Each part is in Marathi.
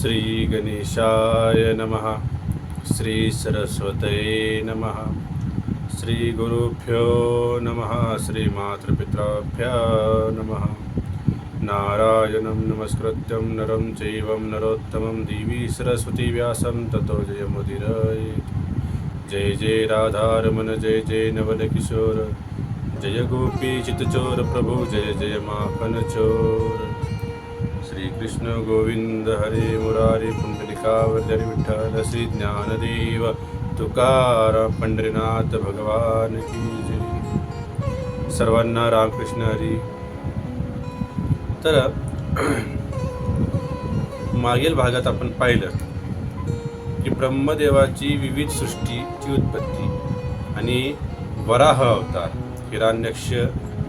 श्री गणेशाय नमः। श्री सरस्वतये नमः। श्री गुरुभ्यो नमः। श्री मातृपितृभ्यो नमः। नारायणं नमस्कृत्यं नरं चैवं नरोत्तमं देवी सरस्वतीव्यासं ततो जयमुदिरयेत् जय जय राधारमण जय जय नवनकिशोर जय गोपी चितचोर प्रभु जय जय माखन चोर कृष्ण गोविंद हरे मुरारी पुंडलिकावर्जन विठ्ठल श्री ज्ञानदेव तुकार पंढरीनाथ भगवान की जय। सर्वांना रामकृष्ण हरी। तर मागील भागात आपण पाहिलं की ब्रह्मदेवाची विविध सृष्टीची उत्पत्ती आणि वराह अवतार हिरण्यक्ष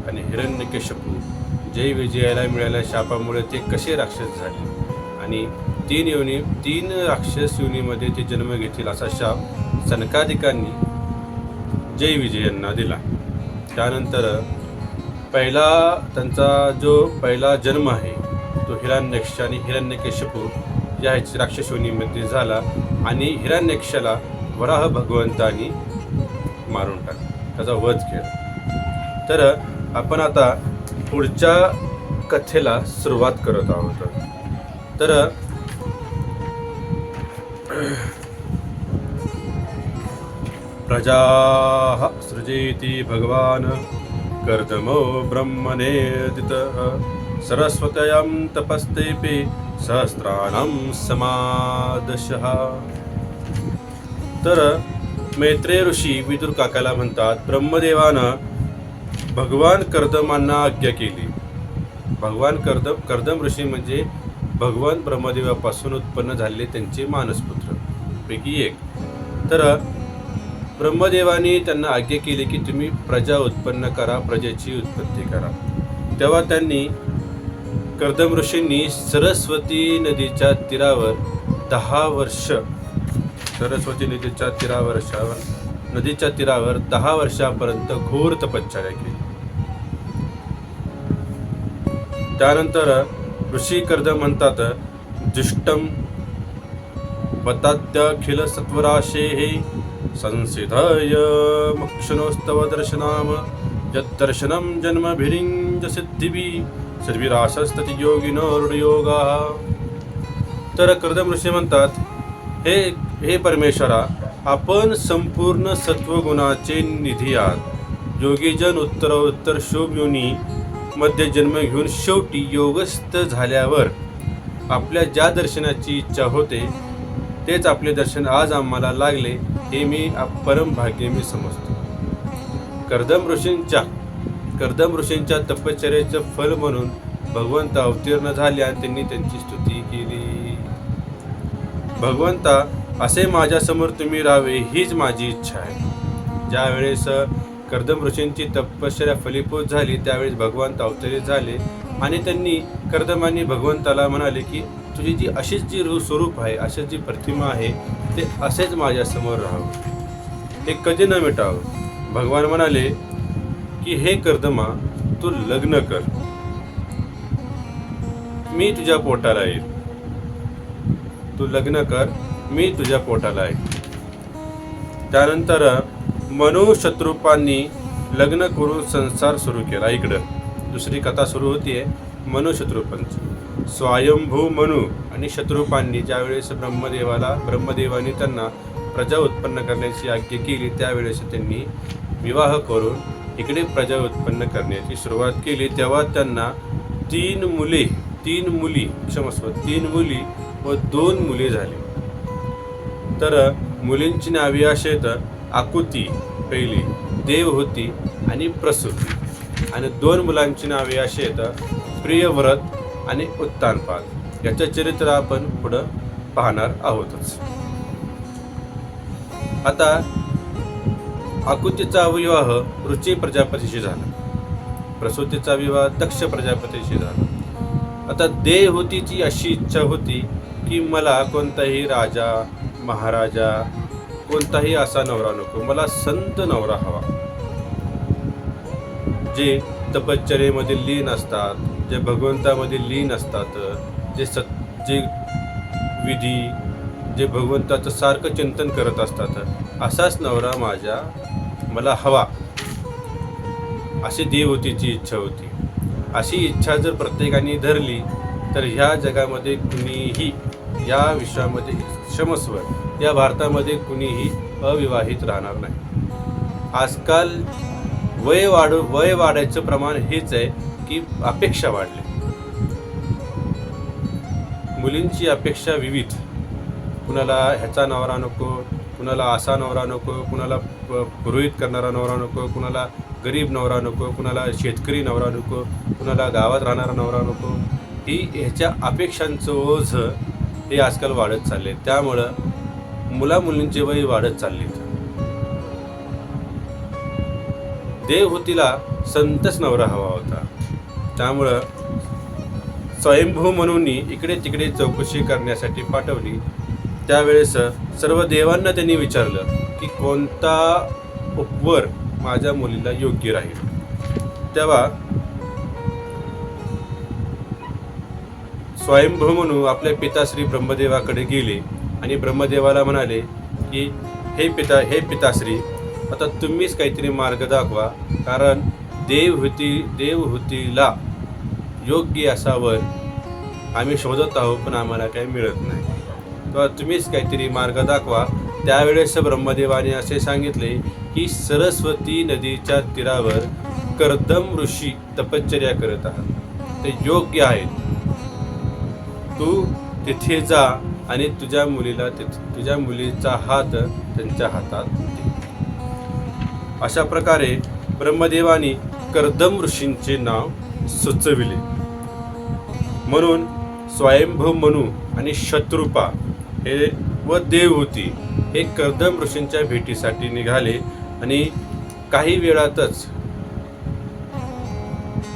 आणि हिरण्यकेशपू जय विजयाला मिळाल्या शापामुळे ते कसे राक्षस झाले? आणि तीन योनी तीन राक्षस योनीमध्ये ते जन्म घेतील असा शाप सनकादिकांनी जय विजयांना दिला. त्यानंतर पहिला त्यांचा जो पहिला जन्म आहे तो हिरण्यक्ष आणि हिरण्यकेशपू या राक्षस योनीमध्ये झाला आणि हिरण्यक्षला वराह भगवंतानी मारून टाकला. त्याचा वध केला. तर आपण आता पुढच्या कथेला सुरुवात करत आहोत. तर प्रजा सृजेति भगवान कर्दमो ब्रह्मनेदितः सरस्वतयं तपस्तेपि सहस्राणां समादशः। तर मैत्रेय ऋषी विदुर काकाला म्हणतात ब्रह्मदेवानं भगवान कर्दमांना आज्ञा केली. भगवान कर्दम कर्दम ऋषी म्हणजे भगवान ब्रह्मदेवापासून उत्पन्न झालेले त्यांचे मानसपुत्र. पैकी एक. तर ब्रह्मदेवाने त्यांना आज्ञा केली की तुम्ही प्रजा उत्पन्न करा प्रजेची उत्पत्ती करा. तेव्हा त्यांनी कर्दम ऋषींनी सरस्वती नदीच्या तीरावर दहा वर्ष सरस्वती नदीच्या तीरावर नदीच्या तीरावर दहा वर्षापर्यंत घोर तपश्चर्या केली. त्यानंतर ऋषी कर्द म्हणतात जुष्टम पताद्यखिल सत्वराशे हे संसिधय मक्षणोस्तव दर्शनाम यद्दर्शनम जन्मभिरिंज सिद्धिभी सर्विराशस्तति योगिनो हृदयोगा तर कर्दम ऋषी म्हणतात हे हे परमेश्वरा आपण संपूर्ण सत्वगुणाचे निधी आहात. योगीजन उत्तरोत्तर शुभ योनी मध्ये जन्म घेऊन शेवटी योगस्थ झाल्यावर आपल्या ज्या दर्शनाची इच्छा होते तेच आपले दर्शन आज आम्हाला लागले हे मी परम भाग्य मी समजतो. कर्दम ऋषींच्या कर्दम ऋषींच्या तपश्चर्याचं फल म्हणून भगवंत अवतीर्ण झाले आणि त्यांनी त्यांची स्तुती केली. भगवंता असे माझ्यासमोर तुम्ही राहावे हीच माझी इच्छा आहे. ज्यावेळेस कर्दम ऋषींची तपश्चर्या फलीभूत झाली त्यावेळेस भगवंत अवतरित झाले आणि त्यांनी कर्दमांनी भगवंताला म्हणाले की तुझी जी अशीच जी रू स्वरूप आहे अशीच जी प्रतिमा आहे ते असेच माझ्यासमोर राहावं. ते कधी न मिटावं. भगवान म्हणाले की हे कर्दमा तू लग्न कर. मी तुझ्या पोटाला येईल तू लग्न कर मी तुझ्या पोटाला आहे त्यानंतर मनुशत्रुपांनी लग्न करून संसार सुरू केला. इकडं. दुसरी कथा सुरू होतीये मनु शत्रुपांची स्वयंभू मनु आणि शत्रुपांनी ज्यावेळेस ब्रह्मदेवाला ब्रह्मदेवाने त्यांना प्रजा उत्पन्न करण्याची आज्ञा केली त्यावेळेस त्यांनी विवाह करून इकडे प्रजा उत्पन्न करण्याची सुरुवात केली. तेव्हा त्यांना तीन मुले तीन मुली क्षमस्व तीन मुली व दोन मुले झाली. तर मुलींची नावे असे तर आकुती पहिली देवहूती आणि प्रसूती. आणि दोन मुलांची नावे अशी आहेत प्रियव्रत आणि उत्तानपाद. याचं चरित्र आपण पुढं पाहणार आहोतच. आता आकुतीचा विवाह रुची प्रजापतीशी झाला. प्रसूतीचा विवाह दक्ष प्रजापतीशी झाला. आता देवहूतीची अशी इच्छा होती की मला कोणताही राजा महाराजा कोणताही असा नवरा नको. मला संत नवरा हवा. जे तपश्चर्येमध्ये लीन असतात जे भगवंतामध्ये लीन असतात जे सत जे विधी जे भगवंताचं सारखं चिंतन करत असतात असाच नवरा माझ्या मला हवा. अशी देवतीची इच्छा होती. अशी इच्छा जर प्रत्येकाने धरली तर ह्या जगामध्ये कुणीही या विश्वामध्ये क्षमस्व या भारतामध्ये कुणीही अविवाहित राहणार नाही. आजकाल वय वाढ वय वाढायचं प्रमाण हेच आहे की अपेक्षा वाढली. मुलींची अपेक्षा विविध. कुणाला ह्याचा नवरा नको कुणाला असा नवरा नको कुणाला प- पुरोहित करणारा नवरा नको कुणाला गरीब नवरा नको कुणाला शेतकरी नवरा नको कुणाला गावात राहणारा नवरा नको. ही ह्याच्या अपेक्षांचं ओझ हे आजकाल वाढत चालले. त्यामुळं मुला मुलींचे वय वाढत चाललेत देवहूतीला हो संतच नवरा हवा होता. त्यामुळं स्वयंभू म्हणून इकडे तिकडे चौकशी करण्यासाठी पाठवली. त्यावेळेस सर्व देवांना त्यांनी विचारलं की कोणता उपवर माझ्या मुलीला योग्य राहील. तेव्हा स्वयंभू म्हणून आपल्या पिताश्री ब्रह्मदेवाकडे गेले आणि ब्रह्मदेवाला म्हणाले की हे पिता हे पिताश्री आता तुम्हीच काहीतरी मार्ग दाखवा कारण देवहूती देवहूतीला योग्य असा वर आम्ही शोधत आहोत पण आम्हाला काही मिळत नाही. तेव्हा तुम्हीच काहीतरी मार्ग दाखवा. त्यावेळेस ब्रह्मदेवाने असे सांगितले की सरस्वती नदीच्या तीरावर कर्दम ऋषी तपश्चर्या करत आहात. ते योग्य आहेत. तू तिथे जा आणि तुझ्या मुलीला तिथ- तुझ्या मुलीचा हात त्यांच्या हातात दे. अशा प्रकारे ब्रह्मदेवाने कर्दम ऋषींचे नाव सुचविले. म्हणून स्वयंभू मनू आणि शत्रुपा हे व देवहूती हे कर्दम ऋषींच्या भेटीसाठी निघाले आणि काही वेळातच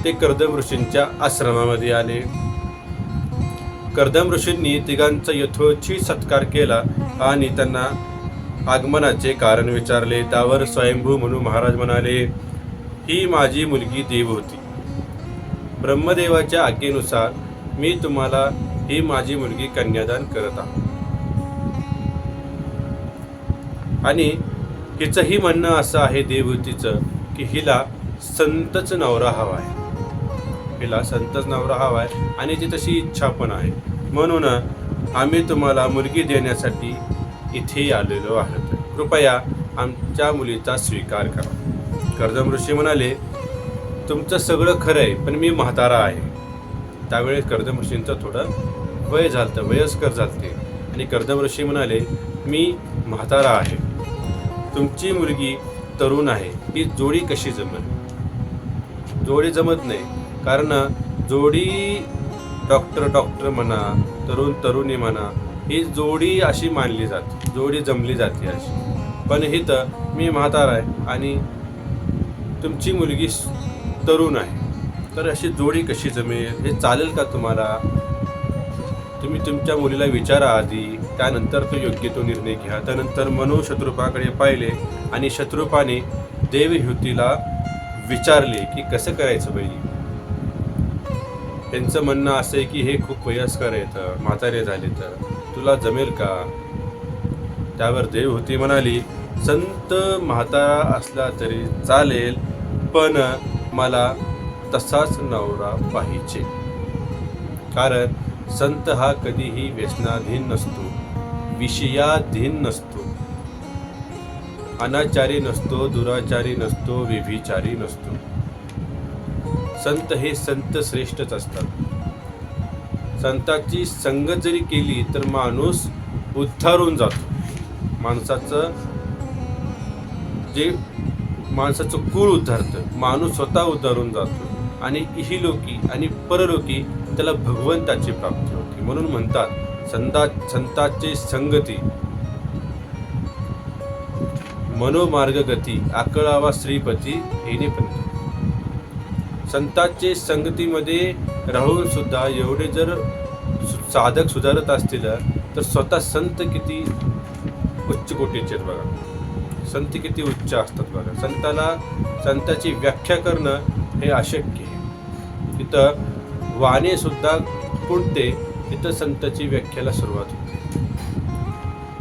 ते कर्दम ऋषींच्या आश्रमामध्ये आले. कर्दम ऋषींनी तिघांचा यथोची सत्कार केला आणि त्यांना आगमनाचे कारण विचारले. त्यावर स्वयंभू म्हणून महाराज म्हणाले ही माझी मुलगी देव होती. ब्रह्मदेवाच्या आज्ञेनुसार मी तुम्हाला ही माझी मुलगी कन्यादान करत आहे. आणि हिचंही म्हणणं असं आहे देवहूतीचं की हिला संतच नवरा हवा आहे. केला संतच नवरा हवा आहे आणि ती तशी इच्छा पण आहे. म्हणून आम्ही तुम्हाला मुलगी देण्यासाठी इथे आलेलो आहोत. कृपया आमच्या मुलीचा स्वीकार करा. कर्दम ऋषी म्हणाले तुमचं सगळं खरं आहे पण मी म्हातारा आहे. त्यावेळेस कर्दम ऋषींचं थोडं वय झालं वयस्कर झालते. आणि कर्दम ऋषी म्हणाले मी म्हातारा आहे. तुमची मुलगी तरुण आहे. ही जोडी कशी जमल? जोडी जमत नाही. कारण जोडी डॉक्टर डॉक्टर म्हणा तरुण तरुणी म्हणा ही जोडी अशी मानली जाते जोडी जमली जाते अशी. पण ही तर मी म्हातारा आहे आणि तुमची मुलगी तरुण आहे. तर अशी जोडी कशी जमेल? हे चालेल का तुम्हाला? तुम्ही तुमच्या मुलीला विचारा आधी त्यानंतर तो योग्य तो निर्णय घ्या. त्यानंतर मनो शत्रुपाकडे पाहिले आणि शत्रुपाने देवयुतीला विचारले की कसं करायचं पाहिजे त्यांचं म्हणणं असं आहे की हे खूप वयस्कर आहेत म्हातारे झाले तर तुला जमेल का? त्यावर देवहूती म्हणाली संत म्हातारा असला तरी चालेल पण मला तसाच नवरा पाहिजे. कारण संत हा कधीही व्यसनाधीन नसतो विषयाधीन नसतो. अनाचारी नसतो दुराचारी नसतो विभिचारी नसतो. संत हे संत श्रेष्ठच असतात. संताची संगत जरी केली तर माणूस उद्धारून जातो. माणसाचं जे माणसाचं कुळ उद्धारतं. माणूस स्वतः उद्धारून जातो. आणि इहिलोकी आणि परलोकी त्याला भगवंताची प्राप्ती होती. म्हणून म्हणतात संता संताचे संगती. मनोमार्गगती आकळावा श्रीपती येणे पण. संतांचे संगतीमध्ये राहून सुद्धा एवढे जर साधक सुधारत असतील तर स्वतः संत किती उच्च कोटीचे आहेत बघा. संत किती उच्च असतात बघा. संताला संताची व्याख्या करणं हे अशक्य आहे. तिथं वाणेसुद्धा सुद्धा तिथं संताची व्याख्याला सुरुवात होते.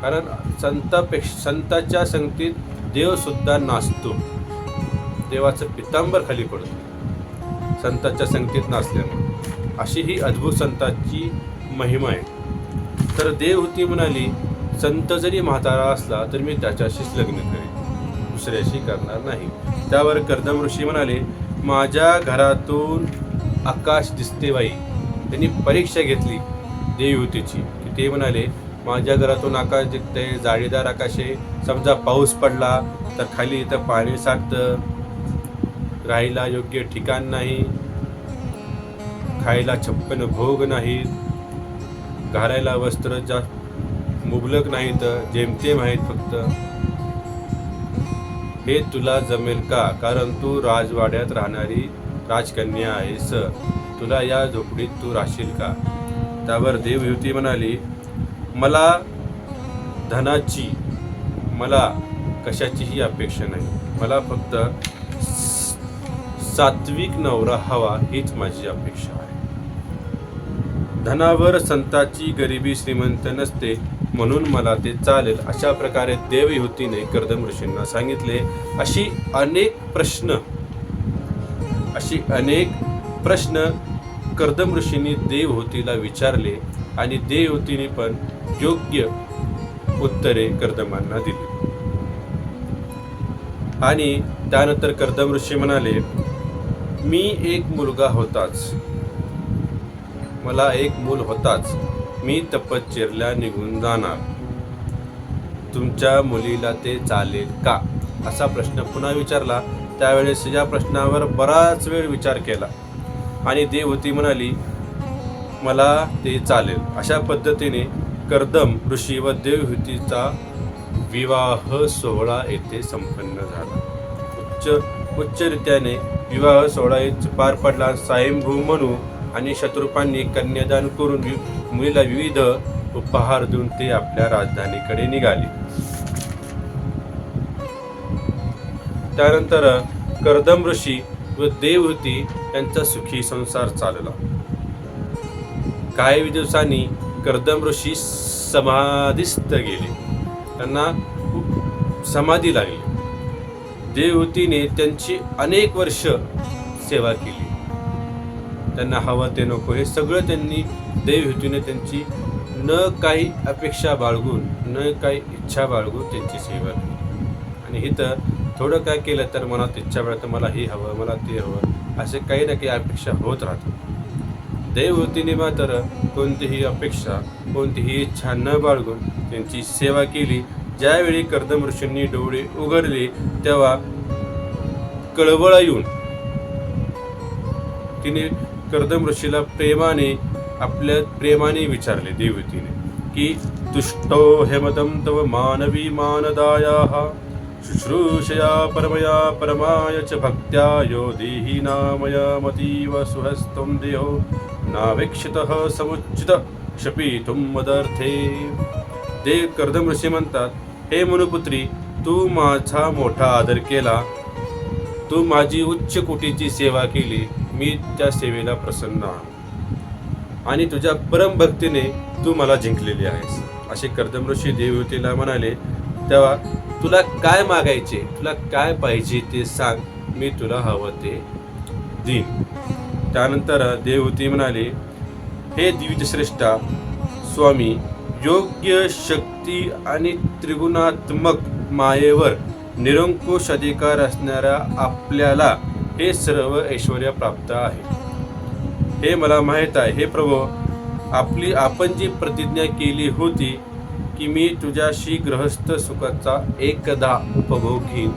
कारण संतापेक्षा संताच्या संगतीत देवसुद्धा नाचतो. देवाचं पितांबर खाली पडतो. संताच्या संगतीत नाचल्यामुळे अशी ही अद्भुत संताची महिमा आहे. तर देवहूती म्हणाली संत जरी म्हातारा असला तर मी त्याच्याशीच लग्न करेन. दुसऱ्याशी करणार नाही. त्यावर कर्दम ऋषी म्हणाले माझ्या घरातून आकाश दिसते बाई. त्यांनी परीक्षा घेतली देवहूतीची की ते म्हणाले माझ्या घरातून आकाश दिसते जाळीदार आकाश आहे. समजा पाऊस पडला तर खाली इथं पाणी साठतं. राहायला योग्य ठिकाण नाही. खायला छप्पन भोग नाहीत घालायला वस्त्र जास्त मुबलक नाहीत जेमतेम आहेत फक्त. हे तुला जमेल का? कारण तू राजवाड्यात राहणारी राजकन्या आहेस. तुला या झोपडीत तू राहशील का? त्यावर देवयुती म्हणाली मला धनाची मला कशाचीही अपेक्षा नाही. मला फक्त सात्विक नवरा हवा हीच माझी अपेक्षा आहे. धनावर संताची गरिबी श्रीमंत नसते म्हणून मला ते चालेल. अशा प्रकारे देवयुतीने कर्दम ऋषींना सांगितले. अशी अनेक प्रश्न अशी अनेक प्रश्न कर्दम ऋषींनी देवहूतीला विचारले आणि देवहूतीने पण योग्य उत्तरे कर्दमांना दिली. आणि त्यानंतर कर्दम ऋषी म्हणाले मी एक मुलगा होताच. मला एक मूल होताच. मी तपश्चर्यला निघून जाणार. तुमच्या मुलीला ते चालेल का? असा प्रश्न पुन्हा विचारला. त्यावेळेस या प्रश्नावर बराच वेळ विचार केला. आणि देवती म्हणाली मला ते चालेल. अशा पद्धतीने कर्दम ऋषी व देवहूतीचा विवाह सोहळा येथे संपन्न झाला. उच्च उच्चरित्याने विवाह सोहळा पार पडला. स्वयंभू म्हणू आणि शत्रुपांनी कन्यादान करून मुलीला विविध उपहार देऊन ते आपल्या राजधानीकडे निघाले. त्यानंतर कर्दम ऋषी व देवहूती यांचा सुखी संसार चालला. काही दिवसांनी कर्दम ऋषी समाधीस्थ गेले. त्यांना समाधी लागली. देवहूतीने त्यांची अनेक वर्ष सेवा केली. त्यांना हवं ते नको हे सगळं त्यांनी देवहूतीने त्यांची न काही अपेक्षा बाळगून न काही इच्छा बाळगून त्यांची सेवा केली. आणि इथं थोडं काय केलं तर मनात इच्छा मिळतं मला हे हवं मला ते हवं असे काही ना काही अपेक्षा होत राहतात. देवहूतीने मात्र कोणतीही अपेक्षा कोणतीही इच्छा न बाळगून त्यांची सेवा केली ज्यावेळी कर्दम ऋषींनी डोळे उघडले तेव्हा कळवळ येऊन तिने कर्दम ऋषीला प्रेमाने आपल्या प्रेमाने विचारले देवतीने की तुष्टो हेमदम तव मानवी मानदाया शुश्रूषया परमया परमाय च भक्त्या यो देही नामया मतीव सुहस्तं देहो नावेक्षितः समुचित क्षपितुं मदर्थे। ते कर्दम ऋषी म्हणतात हे मनुपुत्री तू माझा मोठा आदर केला. तू माझी उच्च कोटीची सेवा केली. मी त्या सेवेला प्रसन्न आहे. आणि तुझ्या परमभक्तीने तू मला जिंकलेली आहेस. असे कर्दम ऋषी देवतेला म्हणाले तेव्हा तुला काय मागायचे? तुला काय पाहिजे ते सांग. मी तुला हवं ते देईन. त्यानंतर देवती म्हणाले हे द्विजश्रेष्ठा स्वामी योग्य शक्ती आणि त्रिगुणात्मक मायेवर निरंकुश अधिकार असणाऱ्या आपल्याला हे सर्व ऐश्वर प्राप्त आहे. हे मला माहीत आहे. हे प्रभो आपली आपण जी प्रतिज्ञा केली होती की मी तुझ्याशी गृहस्थ सुखाचा एकदा उपभोग घेईन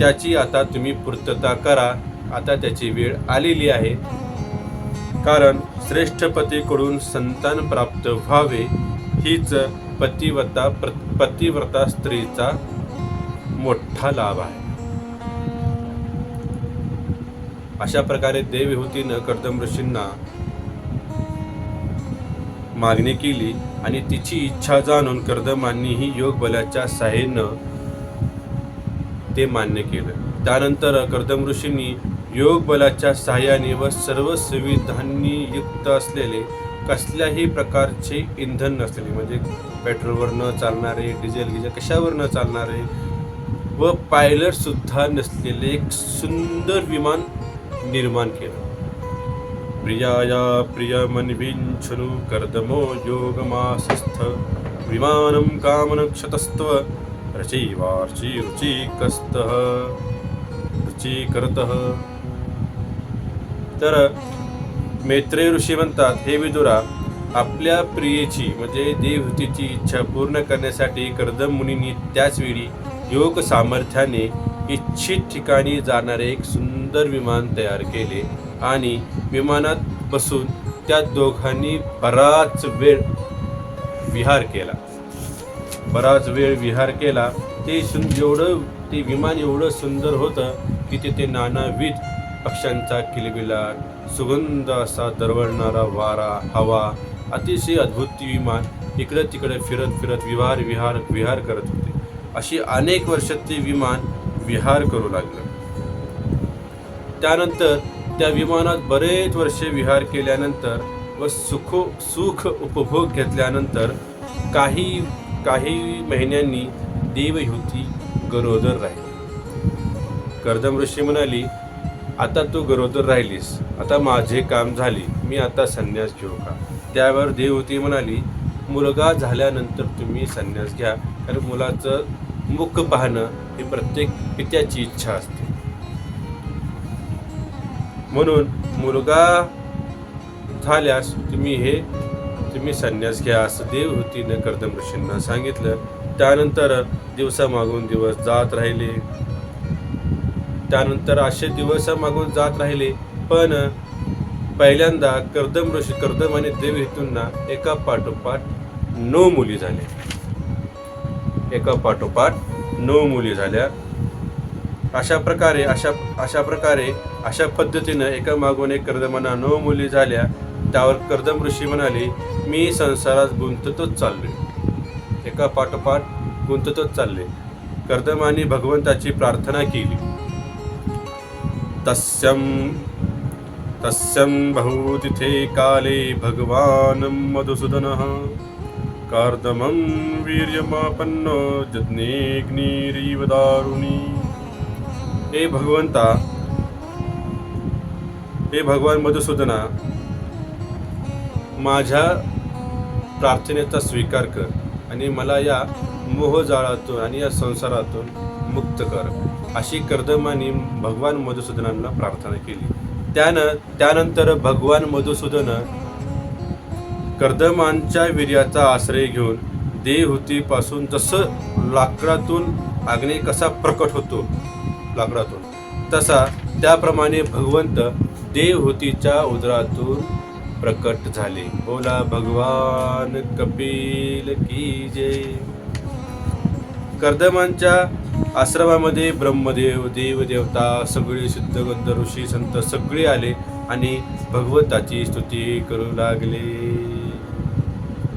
त्याची आता तुम्ही पूर्तता करा. आता त्याची वेळ आलेली आहे. कारण श्रेष्ठपतीकडून संतान प्राप्त व्हावे हीच पतिव्रता प्र- पतिव्रता स्त्रीचा मोठा लाभ आहे. अशा प्रकारे देवहूतीनं कर्दम ऋषींना मागणी केली आणि तिची इच्छा जाणून कर्दमांनीही योग बलाच्या साह्यानं ते मान्य केलं. त्यानंतर कर्दम ऋषींनी योग बलाच्या साह्याने व सर्व सुविधांनी युक्त असलेले कसल्याही प्रकारचे इंधन नसलेले म्हणजे पेट्रोलवर न चालणारे डिझेल गिझेल कशावर न चालणारे व पायलटसुद्धा नसलेले एक सुंदर विमान निर्माण केलं. प्रियाया प्रियमन्विंशनु कर्दमो योगमासस्थ विमानं कामनक्षतस्त्व रचैवार्ची रुचिकस्तः रुचिकरतः तर मैत्रेय ऋषी म्हणतात हे विदुरा आपल्या प्रियेची म्हणजे देवहूतीची इच्छा पूर्ण करण्यासाठी कर्दम मुनींनी त्याच वेळी योग सामर्थ्याने इच्छित ठिकाणी जाणारे एक सुंदर विमान तयार केले आणि विमानात बसून त्या दोघांनी बराच वेळ विहार केला. बराच वेळ विहार केला. ते सुं एवढं ते विमान एवढं सुंदर होतं की तिथे नानाविध पक्ष्यांचा किलबिलाट सुगंध असा दरवळणारा वारा हवा अतिशय अद्भुत ती विमान इकडं तिकडे फिरत फिरत विहार विहार विहार करत होते. अशी अनेक वर्ष ते विमान विहार करू लागलं. त्यानंतर त्या विमानात बरेच वर्षे विहार केल्यानंतर व सुख सुख उपभोग घेतल्यानंतर काही काही महिन्यांनी देवयुती गरोदर राहिली. कर्दम ऋषी म्हणाली आता तू गरोदर राहिलीस. आता माझे काम झाले. मी आता संन्यास घेऊ का? त्यावर देवती म्हणाली मुलगा झाल्यानंतर तुम्ही संन्यास घ्या. कारण मुलाचं मुख पाहणं ही प्रत्येक पित्याची इच्छा असते. म्हणून मुलगा झाल्यास तुम्ही हे तुम्ही संन्यास घ्या असं देवहूतीनं कर्दम ऋषींना सांगितलं. त्यानंतर दिवसामागून दिवस जात राहिले. त्यानंतर असे दिवसामागून जात राहिले पण पहिल्यांदा कर्दम ऋषी कर्दम आणि देव हेतूंना एका पाठोपाठ नऊ मुली झाल्या. एका पाठोपाठ नऊ मुली झाल्या. अशा प्रकारे अशा अशा प्रकारे अशा पद्धतीनं एका मागून एक कर्दमांना नऊ मुली झाल्या. त्यावर कर्दम ऋषी म्हणाले मी संसारात गुंततच चाललो एका पाठोपाठ गुंततच चालले. कर्दमाने भगवंताची प्रार्थना केली. तस्यं तस्यं बहुतिथे काले भगवान् मधुसूदनः। कार्दमं वीर्यमापन्न जज्ञेऽग्निरीव दारुणी। हे भगवंता हे भगवान मधुसूदना माझ्या प्रार्थनेचा स्वीकार कर आणि मला या मोहजाळातून आणि या संसारातून मुक्त कर अशी कर्दमानी भगवान मधुसूदनांना प्रार्थना केली. त्यानं त्यानंतर भगवान मधुसूदन कर्दमांच्या वीर्याचा आश्रय घेऊन देवहूतीपासून जसं लाकडातून अग्नी कसा प्रकट होतो लाकडातून तसा त्याप्रमाणे भगवंत देवहूतीच्या उदरातून प्रकट झाले. बोला भगवान कपिल की जय. कर्दमांच्या आश्रमामध्ये ब्रह्मदेव देवदेवता सगळे सिद्धगंध ऋषी संत सगळे आले आणि भगवंताची स्तुती करू लागले.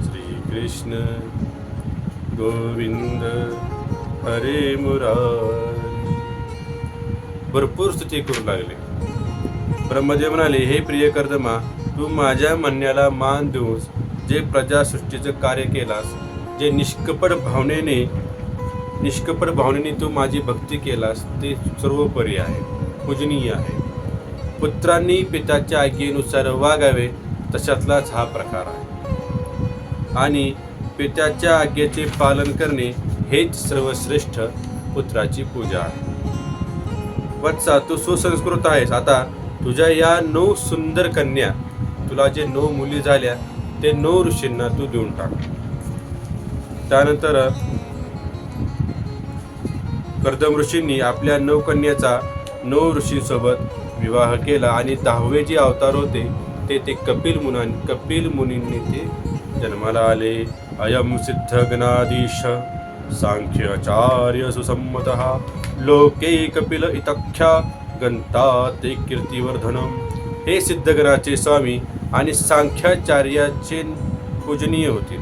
श्री कृष्ण गोविंद हरे मुरारी. भरपूर स्तुती करू लागले. ब्रह्मदेव म्हणाले हे प्रिय कर्दमा तू माझ्या म्हणण्याला मान देऊन जे प्रजासृष्टीचं कार्य केलास जे निष्कपट भावनेने निष्कपट भावनेने तू माझी भक्ती केलास ते सर्वोपरी आहे पूजनीय आहे. पुत्रांनी पिताच्या आज्ञेनुसार वागावे तशातलाच हा प्रकार आहे. आणि पित्याच्या आज्ञेचे पालन करणे हेच सर्वश्रेष्ठ पुत्राची पूजा आहे. वत्सा तू सुसंस्कृत आहेस. आता तुझ्या या नऊ सुंदर कन्या तुला जे नऊ मुली झाल्या ते नऊ ऋषींना तू देऊन टाक. त्यानंतर कर्दम ऋषींनी आपल्या नऊ कन्याचा नऊ ऋषींसोबत विवाह केला आणि दहावे जे अवतार होते ते ते कपिल मुना कपिल मुनींनी ते जन्माला आले. अयम सिद्ध गणाधीश सांख्याचार्य सुसंमत लोके कपिल इतख्या गंता ते कीर्तिवर्धनम. हे सिद्धगणाचे स्वामी आणि सांख्याचार्याचे पूजनीय होते.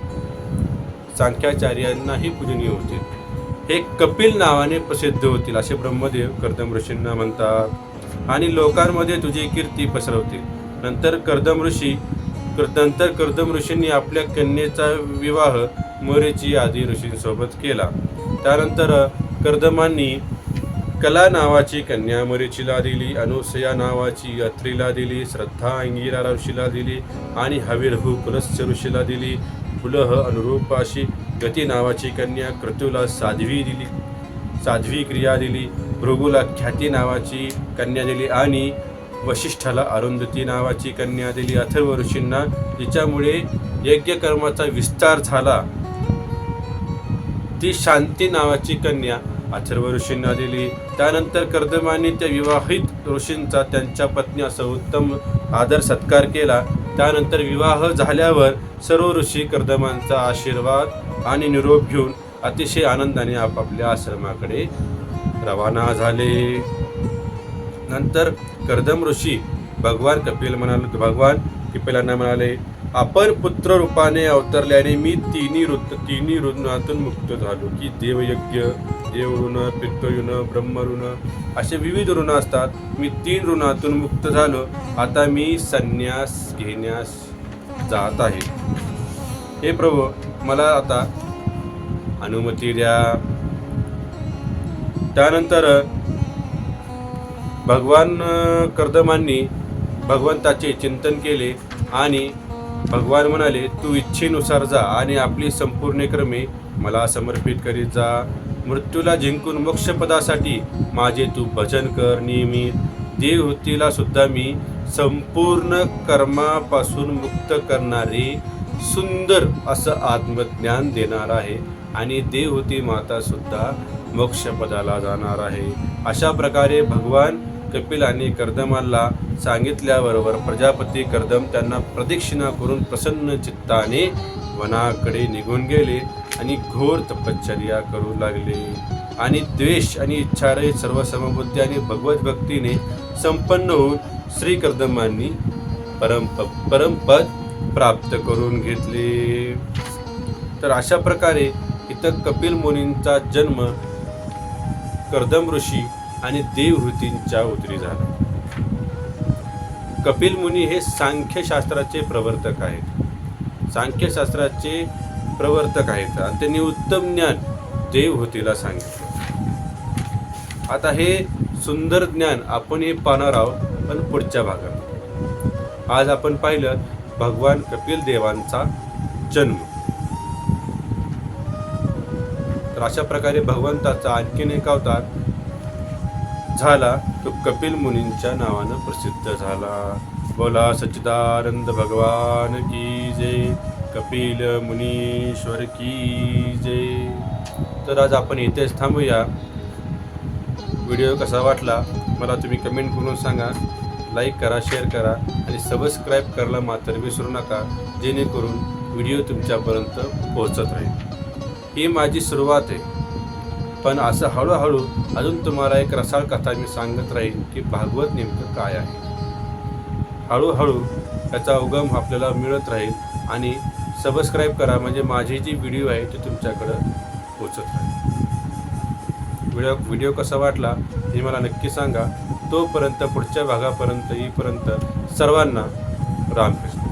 सांख्याचार्यांनाही पूजनीय होते. हे कपिल नावाने प्रसिद्ध होतील असे ब्रह्मदेव कर्दम ऋषींना म्हणतात. आणि लोकांमध्ये तुझी कीर्ती पसरवतील. नंतर कर्दम ऋषी नंतर कर्दम ऋषींनी आपल्या कन्येचा विवाह मोरेची आदी ऋषींसोबत केला. त्यानंतर कर्दमांनी कला नावाची कन्या मरीचीला दिली अनुसया नावाची अत्रीला दिली श्रद्धा अंगिरा ऋषीला दिली आणि हवीरहू पुलस्य ऋषीला दिली. पुलह अनुरूपाशी गती नावाची कन्या क्रतूला साध्वी दिली. साध्वी क्रिया दिली. भृगूला ख्याती नावाची कन्या दिली आणि वशिष्ठाला अरुंधती नावाची कन्या दिली. अथर्व ऋषींना तिच्यामुळे यज्ञकर्माचा विस्तार झाला. ती शांती नावाची कन्या अथर्व ऋषींना दिली. त्यानंतर कर्दमांनी त्या विवाहित ऋषींचा त्यांच्या पत्नी असा उत्तम आदर सत्कार केला. त्यानंतर विवाह झाल्यावर सर्व ऋषी कर्दमांचा आशीर्वाद आणि निरोप घेऊन अतिशय आनंदाने आपापल्या आश्रमाकडे रवाना झाले. नंतर कर्दम ऋषी भगवान कपिल म्हणाले भगवान कपिलांना म्हणाले आपण पुत्र रूपाने अवतरल्याने मी तिन्ही ऋत तिन्ही ऋणातून मुक्त झालो की देवयज्ञ देवऋण पित्तऋण ब्रह्मऋण असे विविध ऋण असतात. मी तीन ऋणातून मुक्त झालो. आता मी संन्यास घेण्यास जात आहे. हे प्रभू मला आता अनुमती द्या. त्यानंतर भगवान कर्दमांनी भगवंताचे चिंतन केले आणि भगवान म्हणाले तू इच्छेनुसार जा आणि आपली संपूर्ण क्रमे मला समर्पित करीत जा. मृत्यूला जिंकून मोक्षपदासाठी माझे तू भजन कर नियमित देवहूतीला सुद्धा मी संपूर्ण कर्मापासून मुक्त करणारी सुंदर असं आत्मज्ञान देणार आहे आणि देवहूती माता सुद्धा मोक्षपदाला जाणार आहे. अशा प्रकारे भगवान कपिलाने कर्दमाला सांगितल्याबरोबर प्रजापती कर्दम त्यांना प्रदक्षिणा करून प्रसन्न चित्ताने वनाकडे निघून गेले आणि घोर तपश्चर्या करू लागले. आणि द्वेष आणि इच्छारे सर्व समबुद्धी आणि भगवत भक्तीने संपन्न होऊन श्री कर्दमांनी परमप परमपद प्राप्त करून घेतले. तर अशा प्रकारे इथं कपिल मुनींचा जन्म कर्दम ऋषी आणि देवहूतींच्या उतरी झाला. कपिल मुनी हे सांख्यशास्त्राचे प्रवर्तक आहेत. सांख्यशास्त्राचे प्रवर्तक आहेत आणि त्यांनी उत्तम ज्ञान देवहूतीला सांगितलं. आता हे सुंदर ज्ञान आपण हे पाहणार आहोत पण पुढच्या भागात. आज आपण पाहिलं भगवान कपिल देवांचा जन्म. तर अशा प्रकारे भगवंताचा आणखीन एक अवतार झाला. तो कपिल मुनींच्या नावानं प्रसिद्ध झाला. बोला सच्चिदानंद भगवान की जय. कपिल मुनीश्वर की जय. तर आज आपण इथेच थांबूया. व्हिडिओ कसा वाटला मला तुम्ही कमेंट करून सांगा. लाईक करा शेअर करा आणि सबस्क्राईब करायला मात्र विसरू नका जेणेकरून व्हिडिओ तुमच्यापर्यंत पोहोचत राहील. ही माझी सुरुवात आहे. पण असं हळूहळू अजून तुम्हाला एक रसाळ कथा मी सांगत राहीन की भागवत नेमकं काय आहे. हळूहळू त्याचा उगम आपल्याला मिळत राहील आणि सबस्क्राईब करा म्हणजे माझी जी व्हिडिओ आहे ती तुमच्याकडं पोचत राहील. व्हिडिओ व्हिडिओ कसा वाटला हे मला नक्की सांगा. तोपर्यंत पुढच्या भागापर्यंत येईपर्यंत सर्वांना रामकृष्ण.